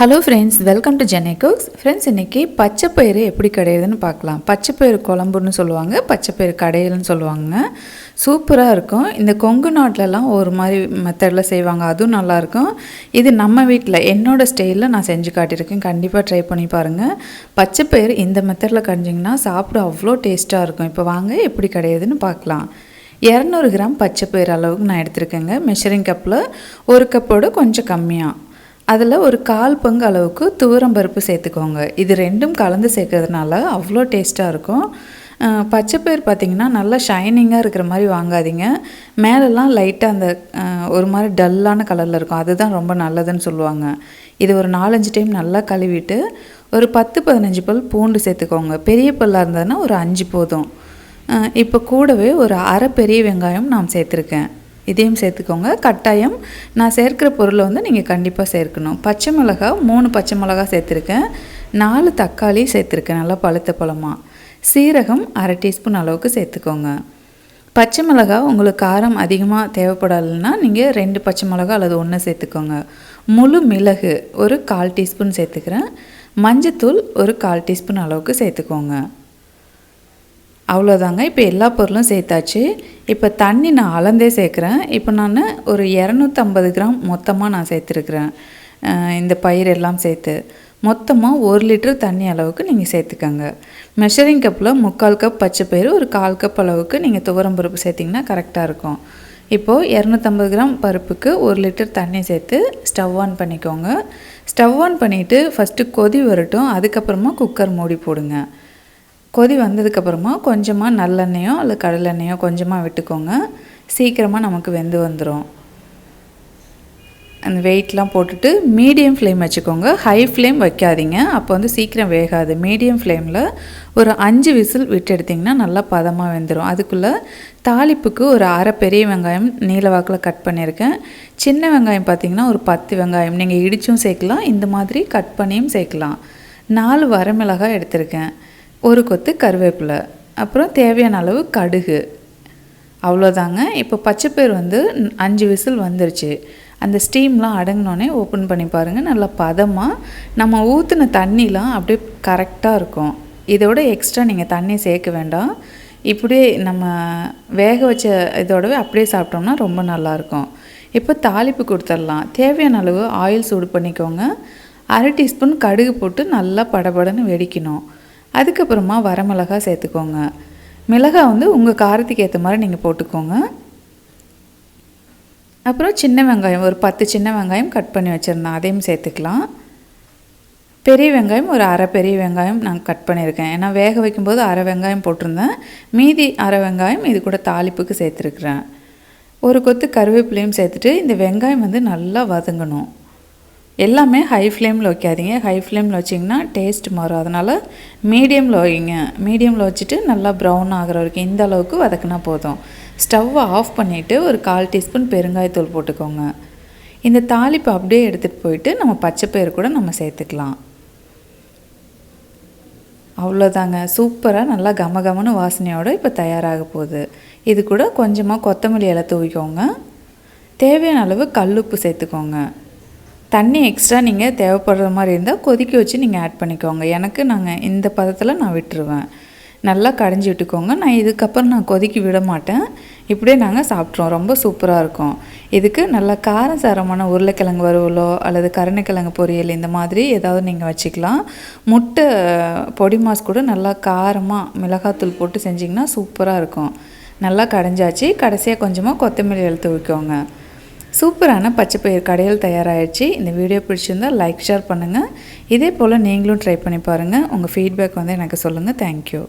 Hello friends welcome to ஜென்னை cooks friends இன்றைக்கி பச்சைப்பயிறு எப்படி கடையுதுன்னு பார்க்கலாம். பச்சைப்பயிறு குழம்புன்னு சொல்லுவாங்க பச்சைப்பயிறு கடையிலன்னு சொல்லுவாங்க. சூப்பராக இருக்கும். இந்த கொங்கு நாட்டிலலாம் ஒரு மாதிரி மெத்தடில் செய்வாங்க அதுவும் நல்லாயிருக்கும் இது நம்ம வீட்டில் என்னோட ஸ்டைலில் நான் செஞ்சு காட்டியிருக்கேன். கண்டிப்பாக ட்ரை பண்ணி பாருங்கள் பச்சைப்பயிறு இந்த மெத்தடில் கடைஞ்சிங்கன்னா சாப்பிட அவ்வளோ டேஸ்ட்டாக இருக்கும். இப்போ வாங்க எப்படி கிடையாதுன்னு பார்க்கலாம். இரநூறு கிராம் பச்சைப்பயிறு அளவுக்கு நான் எடுத்திருக்கேங்க. மெஷரிங் கப்பில் ஒரு கப்போட கொஞ்சம் கம்மியாக அதில் ஒரு கால் பங்கு அளவுக்கு துவரம் பருப்பு சேர்த்துக்கோங்க. இது ரெண்டும் கலந்து சேர்க்கறதுனால அவ்வளோ டேஸ்ட்டாக இருக்கும். பச்சைப்பயிர் பார்த்திங்கன்னா நல்லா ஷைனிங்காக இருக்கிற மாதிரி வாங்காதீங்க. மேலெல்லாம் லைட்டாக அந்த ஒரு மாதிரி டல்லான கலரில் இருக்கும். அதுதான் ரொம்ப நல்லதுன்னு சொல்லுவாங்க. இது ஒரு நாலஞ்சு டைம் நல்லா கழுவிட்டு ஒரு பத்து பதினஞ்சு பல் பூண்டு சேர்த்துக்கோங்க. பெரிய பல்லாக இருந்ததுன்னா ஒரு அஞ்சு போதும். இப்போ கூடவே ஒரு அரை பெரிய வெங்காயம் நான் சேர்த்துருக்கேன். இதையும் சேர்த்துக்கோங்க. கட்டாயம் நான் சேர்க்கிற பொருளை வந்து நீங்கள் கண்டிப்பாக சேர்க்கணும். பச்சை மிளகா மூணு பச்சை மிளகா சேர்த்துருக்கேன். நாலு தக்காளி சேர்த்துருக்கேன். நல்லா பழுத்த பழமாக சீரகம் அரை டீஸ்பூன் அளவுக்கு சேர்த்துக்கோங்க. பச்சை மிளகா உங்களுக்கு காரம் அதிகமாக தேவைப்படலைன்னா நீங்கள் ரெண்டு பச்சை மிளகா அல்லது ஒன்று சேர்த்துக்கோங்க. முழு மிளகு ஒரு கால் டீஸ்பூன் சேர்த்துக்கிறேன். மஞ்சத்தூள் ஒரு கால் டீஸ்பூன் அளவுக்கு சேர்த்துக்கோங்க. அவ்வளோதாங்க இப்போ எல்லா பொருளும் சேர்த்தாச்சு. இப்போ தண்ணி நான் அளந்தே சேர்க்குறேன். இப்போ நான் ஒரு இரநூத்தம்பது கிராம் மொத்தமாக நான் சேர்த்துருக்குறேன். இந்த பயிர் எல்லாம் சேர்த்து. மொத்தமாக ஒரு லிட்டர் தண்ணி அளவுக்கு நீங்கள் சேர்த்துக்கோங்க. மெஷரிங் கப்பில் முக்கால் கப் பச்சை பயிறு ஒரு கால் கப் அளவுக்கு நீங்கள் துவரம் பருப்பு சேர்த்திங்கன்னா கரெக்டாக இருக்கும். இப்போது இரநூத்தம்பது கிராம் பருப்புக்கு ஒரு லிட்டர் தண்ணி சேர்த்து ஸ்டவ் ஆன் பண்ணிக்கோங்க. ஸ்டவ் ஆன் பண்ணிவிட்டு ஃபஸ்ட்டு கொதி வரட்டும். அதுக்கப்புறமா குக்கர் மூடி போடுங்க. கொதி வந்ததுக்கப்புறமா கொஞ்சமாக நல்லெண்ணெயோ அல்லது கடலெண்ணெயோ கொஞ்சமாக விட்டுக்கோங்க. சீக்கிரமாக நமக்கு வெந்து வந்துடும் அந்த வெயிட்லாம் போட்டுட்டு மீடியம் ஃப்ளேம் வச்சுக்கோங்க. ஹை ஃப்ளேம் வைக்காதீங்க. அப்போ வந்து சீக்கிரம் வேகாது. மீடியம் ஃப்ளேமில் ஒரு அஞ்சு விசில் விட்டு எடுத்திங்கன்னா நல்லா பதமாக வெந்துடும் அதுக்குள்ளே தாளிப்புக்கு ஒரு அரை பெரிய வெங்காயம் நீளவாக்கில் கட் பண்ணியிருக்கேன். சின்ன வெங்காயம் பார்த்திங்கன்னா ஒரு பத்து வெங்காயம். நீங்கள் இடிச்சும் சேர்க்கலாம். இந்த மாதிரி கட் பண்ணியும் சேர்க்கலாம். நாலு வரமிளகாய் எடுத்திருக்கேன். ஒரு கொத்து கருவேப்பிலை அப்புறம் தேவையான அளவு கடுகு. அவ்வளோதாங்க. இப்போ பச்சைப்பயிர் வந்து அஞ்சு விசில் வந்துருச்சு. அந்த ஸ்டீம்லாம் அடங்கினோடனே ஓப்பன் பண்ணி பாருங்கள் நல்லா பதமாக நம்ம ஊற்றின தண்ணிலாம் அப்படியே கரெக்டாக இருக்கும். இதோட எக்ஸ்ட்ரா நீங்கள் தண்ணி சேர்க்க வேண்டாம். இப்படியே நம்ம வேக வச்ச இதோடவே அப்படியே சாப்பிட்டோம்னா ரொம்ப நல்லாயிருக்கும் இப்போ தாளிப்பு கொடுத்துடலாம். தேவையான அளவு ஆயில் சூடு பண்ணிக்கோங்க. அரை டீஸ்பூன் கடுகு போட்டு நல்லா படபடன்னு வெடிக்கணும். அதுக்கப்புறமா வரமிளகா சேர்த்துக்கோங்க. மிளகாய் வந்து உங்கள் காரத்துக்கு ஏற்ற மாதிரி நீங்கள் போட்டுக்கோங்க. அப்புறம் சின்ன வெங்காயம் ஒரு பத்து சின்ன வெங்காயம் கட் பண்ணி வச்சுருந்தேன். அதையும் சேர்த்துக்கலாம். பெரிய வெங்காயம் ஒரு அரை பெரிய வெங்காயம் நான் கட் பண்ணியிருக்கேன். ஏன்னா வேக வைக்கும்போது அரை வெங்காயம் போட்டிருந்தேன். மீதி அரை வெங்காயம் இது கூட தாளிப்புக்கு சேர்த்துருக்குறேன். ஒரு கொத்து கருவேப்பிலையும் சேர்த்துட்டு இந்த வெங்காயம் வந்து நல்லா வதங்கணும். எல்லாமே ஹை ஃப்ளேமில் வைக்காதீங்க. ஹை ஃப்ளேமில் வச்சிங்கன்னா டேஸ்ட் மாறும். அதனால் மீடியமில் வைங்க. மீடியமில் வச்சுட்டு நல்லா ப்ரௌன் ஆகிற வரைக்கும் இந்த அளவுக்கு வதக்குனா போதும். ஸ்டவ்வை ஆஃப் பண்ணிவிட்டு ஒரு கால் டீஸ்பூன் பெருங்காயத்தூள் போட்டுக்கோங்க. இந்த தாளிப்பு அப்படியே எடுத்துகிட்டு போயிட்டு நம்ம பச்சைப்பயிறு கூட நம்ம சேர்த்துக்கலாம். அவ்வளோதாங்க. சூப்பராக நல்லா கம கமன்னு வாசனையோடு இப்போ தயாராக போகுது. இது கூட கொஞ்சமாக கொத்தமல்லி இலை தூவிக்கோங்க. தேவையான அளவு கல்லுப்பு சேர்த்துக்கோங்க. தண்ணி எக்ஸ்ட்ரா நீங்கள் தேவைப்படுற மாதிரி இருந்தால் கொதிக்க வச்சு நீங்கள் ஆட் பண்ணிக்கோங்க. எனக்கு நாங்கள் இந்த பதத்தில் நான் விட்டுருவேன். நல்லா கடைஞ்சி விட்டுக்கோங்க. நான் இதுக்கப்புறம் நான் கொதிக்க விட மாட்டேன். இப்படியே நாங்கள் சாப்பிட்ருவோம் ரொம்ப சூப்பராக இருக்கும். இதுக்கு நல்லா காரம் சாரமான உருளைக்கிழங்கு வறுவலோ அல்லது கருணைக்கிழங்கு பொரியல் இந்த மாதிரி ஏதாவது நீங்கள் வச்சுக்கலாம். முட்டை பொடி மாஸ் கூட நல்லா காரமாக மிளகாத்தூள் போட்டு செஞ்சிங்கன்னா சூப்பராக இருக்கும். நல்லா கடைஞ்சாச்சு. கடைசியாக கொஞ்சமாக கொத்தமல்லி எழுத்து வைக்கோங்க சூப்பரான பச்சை பயிர் கடையில் தயாராகிடுச்சு இந்த வீடியோ பிடிச்சிருந்தால் லைக் ஷேர் பண்ணுங்கள் இதே போல் நீங்களும் ட்ரை பண்ணி பாருங்கள் உங்கள் ஃபீட்பேக் வந்து எனக்கு சொல்லுங்கள் தேங்க்யூ